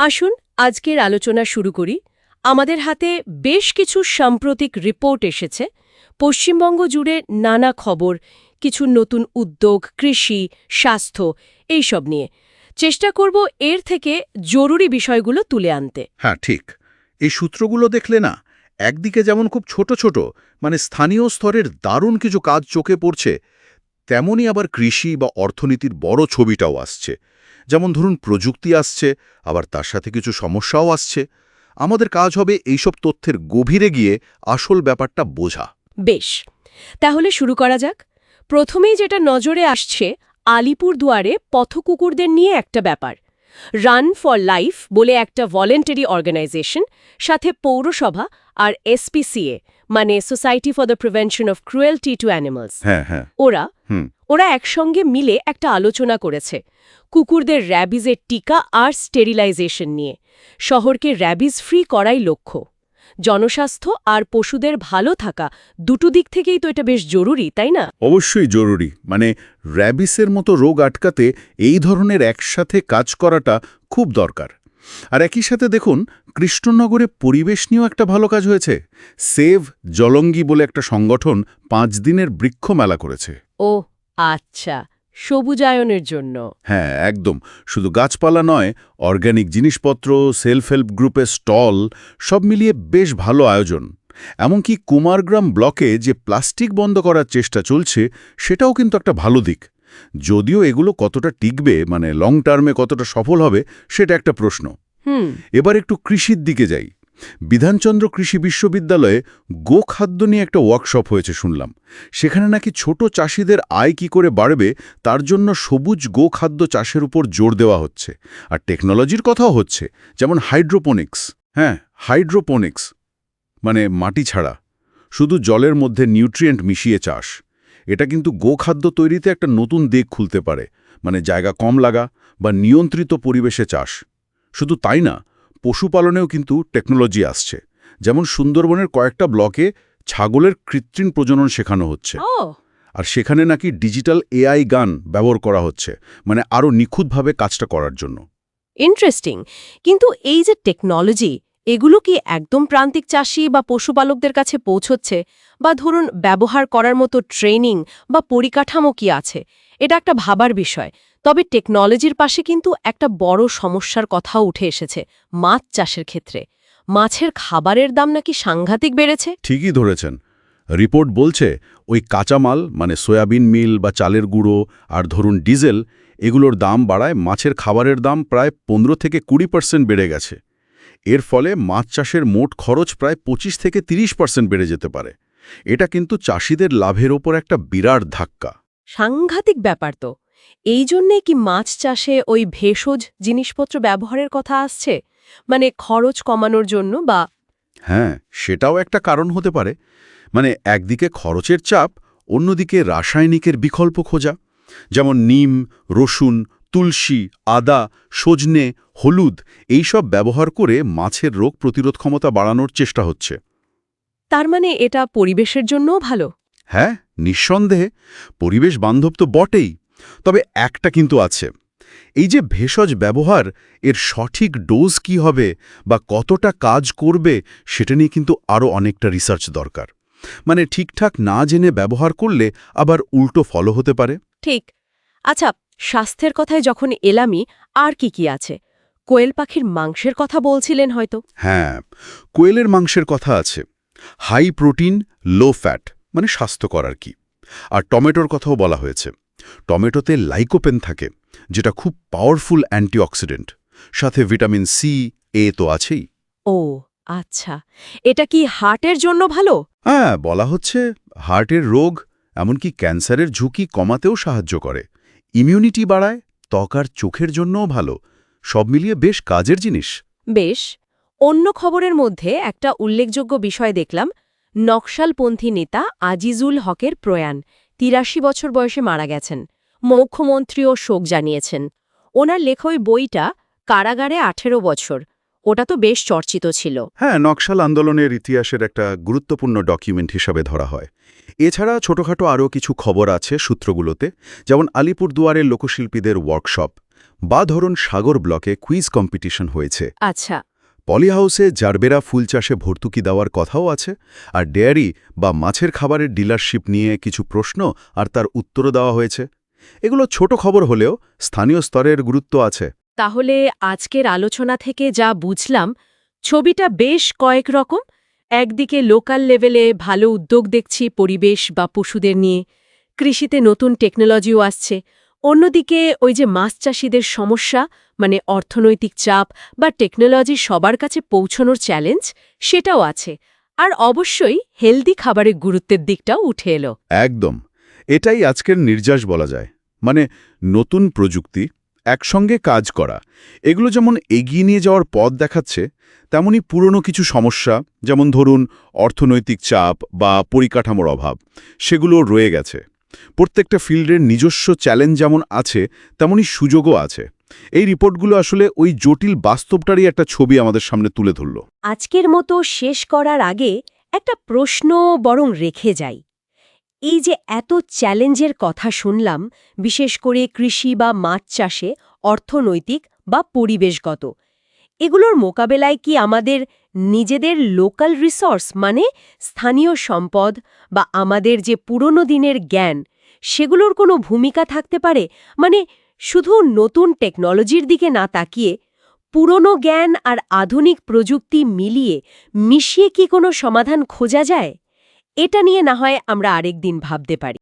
আসুন, আজকের আলোচনা শুরু করি। আমাদের হাতে বেশ কিছু সাম্প্রতিক রিপোর্ট এসেছে। পশ্চিমবঙ্গ জুড়ে নানা খবর, কিছু নতুন উদ্যোগ, কৃষি, স্বাস্থ্য, এইসব নিয়ে। চেষ্টা করব এর থেকে জরুরি বিষয়গুলো তুলে আনতে। হ্যাঁ ঠিক। এই সূত্রগুলো দেখলে না, একদিকে যেমন খুব ছোট ছোট মানে স্থানীয় স্তরের দারুণ কিছু কাজ চোখে পড়ছে, তেমনই আবার কৃষি বা অর্থনীতির বড় ছবিটাও আসছে। যেমন ধরুন প্রযুক্তি আসছে, আবার তার সাথে কিছু সমস্যাও আসছে। আমাদের কাজ হবে এইসব তথ্যের গভীরে গিয়ে আসল ব্যাপারটা বোঝা। বেশ, তাহলে শুরু করা যাক। প্রথমেই যেটা নজরে আসছে আলিপুর দুয়ারে পথকুকুরদের নিয়ে একটা ব্যাপার। রান ফর লাইফ বলে একটা ভলেন্টারি অর্গানাইজেশন সাথে পৌরসভা আর এসপিসিএ মানে society for the prevention of cruelty to animals ওরা ওরা একসঙ্গে মিলে একটা আলোচনা করেছে কুকুরদের র্যাবিজের টিকা আর স্টেরিলাইজেশন নিয়ে। শহরকে র্যাবিজ ফ্রি করাই লক্ষ্য। জনস্বাস্থ্য আর পশুদের ভালো থাকা দুটো দিক থেকেই তো এটা বেশ জরুরি তাই না? অবশ্যই জরুরি। মানে র্যাবিসের মতো রোগ আটকাতে এই ধরনের একসাথে কাজ করাটা খুব দরকার। আর একই সাথে দেখুন কৃষ্ণনগরে পরিবেশ নিয়েও একটা ভালো কাজ হয়েছে। সেভ জলঙ্গি বলে একটা সংগঠন পাঁচ দিনের বৃক্ষ মেলা করেছে। ও আচ্ছা। সবুজায়নের জন্য। হ্যাঁ একদম। শুধু গাছপালা নয় অর্গানিক জিনিসপত্র সেলফ হেল্প গ্রুপের স্টল সব মিলিয়ে বেশ ভালো আয়োজন। এমনকি কুমারগ্রাম ব্লকে যে প্লাস্টিক বন্ধ করার চেষ্টা চলছে সেটাও কিন্তু একটা ভালো দিক। যদিও এগুলো কতটা টিকবে মানে লং টার্মে কতটা সফল হবে সেটা একটা প্রশ্ন। হুম। এবার একটু কৃষির দিকে যাই। বিধানচন্দ্র কৃষি বিশ্ববিদ্যালয়ে গোখাদ্য নিয়ে একটা ওয়ার্কশপ হয়েছে শুনলাম। সেখানে নাকি ছোট চাষিদের আয় কি করে বাড়বে, তার জন্য সবুজ গোখাদ্য চাষের উপর জোর দেওয়া হচ্ছে। আর টেকনোলজির কথাও হচ্ছে, যেমন হাইড্রোপোনিক্স হ্যাঁ হাইড্রোপোনিক্স মানে মাটি ছাড়া। শুধু জলের মধ্যে নিউট্রিয়েন্ট মিশিয়ে চাষ। এটা কিন্তু গোখাদ্য তৈরিতে একটা নতুন দিক খুলতে পারে। মানে জায়গা কম লাগা বা নিয়ন্ত্রিত পরিবেশে চাষ। শুধু তাই না পশুপালনেও কিন্তু টেকনোলজি আসছে। যেমন সুন্দরবনের কয়েকটা ব্লকে ছাগলের কৃত্রিম প্রজনন শেখানো হচ্ছে। আর সেখানে নাকি ডিজিটাল এআই গান ব্যবহার করা হচ্ছে মানে আরও নিখুঁতভাবে কাজটা করার জন্য। ইন্টারেস্টিং কিন্তু এই যে টেকনোলজি এগুলো কি একদম প্রান্তিক চাষি বা পশুপালকদের কাছে পৌঁছচ্ছে? বা ধরুন, ব্যবহার করার মতো ট্রেনিং বা পরিকাঠামো কি আছে? এটা একটা ভাবার বিষয়। তবে টেকনোলজির পাশে কিন্তু একটা বড় সমস্যার কথাও উঠে এসেছে, মাছ চাষের ক্ষেত্রে। মাছের খাবারের দাম নাকি সাংঘাতিক বেড়েছে? ঠিকই ধরেছেন। রিপোর্ট বলছে, ওই কাঁচামাল মানে সয়াবিন মিল বা চালের গুঁড়ো আর ধরুন, ডিজেল, এগুলোর দাম বাড়ায় মাছের খাবারের দাম প্রায় পনেরো থেকে কুড়ি পার্সেন্ট বেড়ে গেছে। এর ফলে মাছ চাষের মোট খরচ প্রায় ২৫ থেকে ৩০ পার্সেন্ট বেড়ে যেতে পারে। এটা কিন্তু চাষিদের লাভের ওপর একটা বিরাট ধাক্কা। সাংঘাতিক ব্যাপার তো। এই জন্যে কি মাছ চাষে ওই ভেষজ জিনিসপত্র ব্যবহারের কথা আসছে? মানে খরচ কমানোর জন্য বা হ্যাঁ সেটাও একটা কারণ হতে পারে। মানে একদিকে খরচের চাপ অন্যদিকে রাসায়নিকের বিকল্প খোঁজা। যেমন নিম রসুন তুলসী আদা সজনে হলুদ এইসব ব্যবহার করে মাছের রোগ প্রতিরোধ ক্ষমতা বাড়ানোর চেষ্টা হচ্ছে। তার মানে এটা পরিবেশের জন্যও ভালো? হ্যাঁ নিঃসন্দেহে। পরিবেশ বান্ধব তো বটেই। তবে একটা কিন্তু আছে। এই যে ভেষজ ব্যবহার এর সঠিক ডোজ কি হবে বা কতটা কাজ করবে সেটা নিয়ে কিন্তু আরও অনেকটা রিসার্চ দরকার। মানে ঠিকঠাক না জেনে ব্যবহার করলে আবার উল্টো ফলো হতে পারে। ঠিক। আচ্ছা স্বাস্থ্যের কথায় যখন এলামি আর কি কি আছে? কোয়েল পাখির মাংসের কথা বলছিলেন হয়তো। হ্যাঁ কোয়েলের মাংসের কথা আছে। হাই প্রোটিন লো ফ্যাট মানে স্বাস্থ্যকর আর কি। আর টমেটোর কথাও বলা হয়েছে। টমেটোতে লাইকোপেন থাকে যেটা খুব পাওয়ারফুল অ্যান্টিঅক্সিডেন্ট। সাথে ভিটামিন সি এ তো আছেই। ও আচ্ছা। এটা কি হার্টের জন্য ভালো? হ্যাঁ বলা হচ্ছে হার্টের রোগ এমনকি ক্যান্সারের ঝুঁকি কমাতেও সাহায্য করে। ইমিউনিটি বাড়ায়, ত্বক আর চোখের জন্যও ভালো। সব মিলিয়ে বেশ কাজের জিনিস। বেশ, অন্য খবরের মধ্যে একটা উল্লেখযোগ্য বিষয় দেখলাম। নকশালপন্থী নেতা আজিজুল হকের প্রয়াণ, তিরাশি বছর বয়সে মারা গেছেন, মুখ্যমন্ত্রীও শোক জানিয়েছেন। ওনার লেখ ওই বইটা কারাগারে আঠেরো বছর। ওটা তো বেশ চর্চিত ছিল। হ্যাঁ নকশাল আন্দোলনের ইতিহাসের একটা গুরুত্বপূর্ণ ডকুমেন্ট হিসাবে ধরা হয়। এছাড়া ছোটখাটো আরও কিছু খবর আছে সূত্রগুলোতে যেমন আলিপুরদুয়ারের লোকশিল্পীদের ওয়ার্কশপ বা ধরুন সাগর ব্লকে কুইজ কম্পিটিশন হয়েছে। আচ্ছা। পলিহাউসে জারবেরা ফুল চাষে ভর্তুকি দেওয়ার কথাও আছে আর ডেয়ারি বা মাছের খাবারের ডিলারশিপ নিয়ে কিছু প্রশ্ন আর তার উত্তরও দেওয়া হয়েছে। এগুলো ছোট খবর হলেও স্থানীয় স্তরের গুরুত্ব আছে। তাহলে আজকের আলোচনা থেকে যা বুঝলাম, ছবিটা বেশ কয়েক রকম। একদিকে লোকাল লেভেলে ভালো উদ্যোগ দেখছি পরিবেশ বা পশুদের নিয়ে, কৃষিতে নতুন টেকনোলজিও আসছে। অন্যদিকে ওই যে মাছ চাষিদের সমস্যা মানে অর্থনৈতিক চাপ বা টেকনোলজি সবার কাছে পৌঁছনোর চ্যালেঞ্জ সেটাও আছে। আর অবশ্যই হেলদি খাবারের গুরুত্বের দিকটাও উঠে এলো। একদম। এটাই আজকের নির্যাস বলা যায়। মানে নতুন প্রযুক্তি একসঙ্গে কাজ করা। এগুলো যেমন এগিয়ে নিয়ে যাওয়ার পথ দেখাচ্ছে, তেমনি পুরনো কিছু সমস্যা, যেমন ধরুন অর্থনৈতিক চাপ বা পরিকাঠামোর অভাব সেগুলো রয়ে গেছে। প্রত্যেকটা ফিল্ডের নিজস্ব চ্যালেঞ্জ যেমন আছে, তেমনি সুযোগও আছে। এই রিপোর্টগুলো আসলে ওই জটিল বাস্তবটারই একটা ছবি আমাদের সামনে তুলে ধরল। আজকের মতো শেষ করার আগে একটা প্রশ্ন বরং রেখে যাই। এই যে এত চ্যালেঞ্জের কথা শুনলাম, বিশেষ করে কৃষি বা মাছ চাষে অর্থনৈতিক বা পরিবেশগত, এগুলোর মোকাবেলায় কি আমাদের নিজেদের লোকাল রিসোর্স মানে স্থানীয় সম্পদ বা আমাদের যে পুরনো দিনের জ্ঞান, সেগুলোর কোনো ভূমিকা থাকতে পারে? মানে শুধু নতুন টেকনোলজির দিকে না তাকিয়ে পুরনো জ্ঞান আর আধুনিক প্রযুক্তি মিলিয়ে মিশিয়ে কি কোনো সমাধান খোঁজা যায়? এটা নিয়ে না হয় আমরা আরেক দিন ভাবতে পারি।